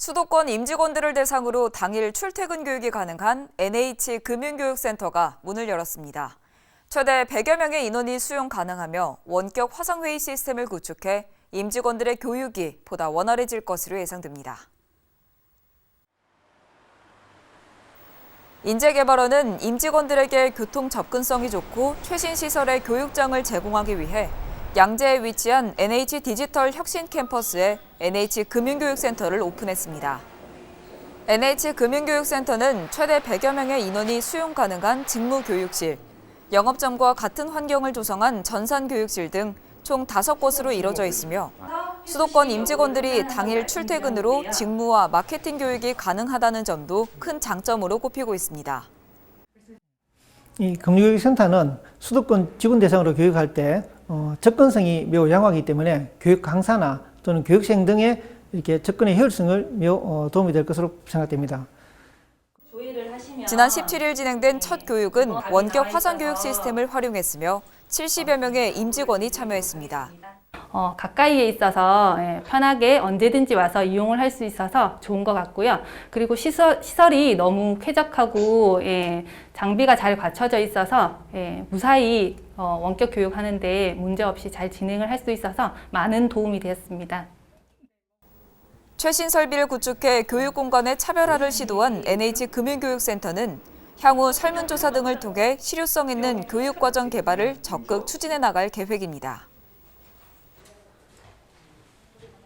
수도권 임직원들을 대상으로 당일 출퇴근 교육이 가능한 NH 금융교육센터가 문을 열었습니다. 최대 100여 명의 인원이 수용 가능하며 원격 화상회의 시스템을 구축해 임직원들의 교육이 보다 원활해질 것으로 예상됩니다. 인재개발원은 임직원들에게 교통 접근성이 좋고 최신 시설의 교육장을 제공하기 위해 양재에 위치한 NH 디지털 혁신 캠퍼스에 NH 금융교육센터를 오픈했습니다. NH 금융교육센터는 최대 100여 명의 인원이 수용 가능한 직무교육실, 영업점과 같은 환경을 조성한 전산교육실 등 총 5곳으로 이뤄져 있으며 수도권 임직원들이 당일 출퇴근으로 직무와 마케팅 교육이 가능하다는 점도 큰 장점으로 꼽히고 있습니다. 이 금융교육센터는 수도권 직원 대상으로 교육할 때 어, 접근성이 매우 양호하기 때문에 교육 강사나 또는 교육생 등의 이렇게 접근의 효율성을 매우 어, 도움이 될 것으로 생각됩니다. 지난 17일 진행된 첫 교육은 원격 화상 교육 시스템을 활용했으며 70여 명의 임직원이 참여했습니다. 어, 가까이에 있어서 예, 편하게 언제든지 와서 이용을 할 수 있어서 좋은 것 같고요. 그리고 시설, 시설이 너무 쾌적하고 예, 장비가 잘 갖춰져 있어서 예, 무사히 어, 원격 교육하는데 문제 없이 잘 진행을 할 수 있어서 많은 도움이 되었습니다. 최신 설비를 구축해 교육 공간의 차별화를 시도한 NH 금융교육센터는 향후 설문조사 등을 통해 실효성 있는 교육과정 개발을 적극 추진해 나갈 계획입니다.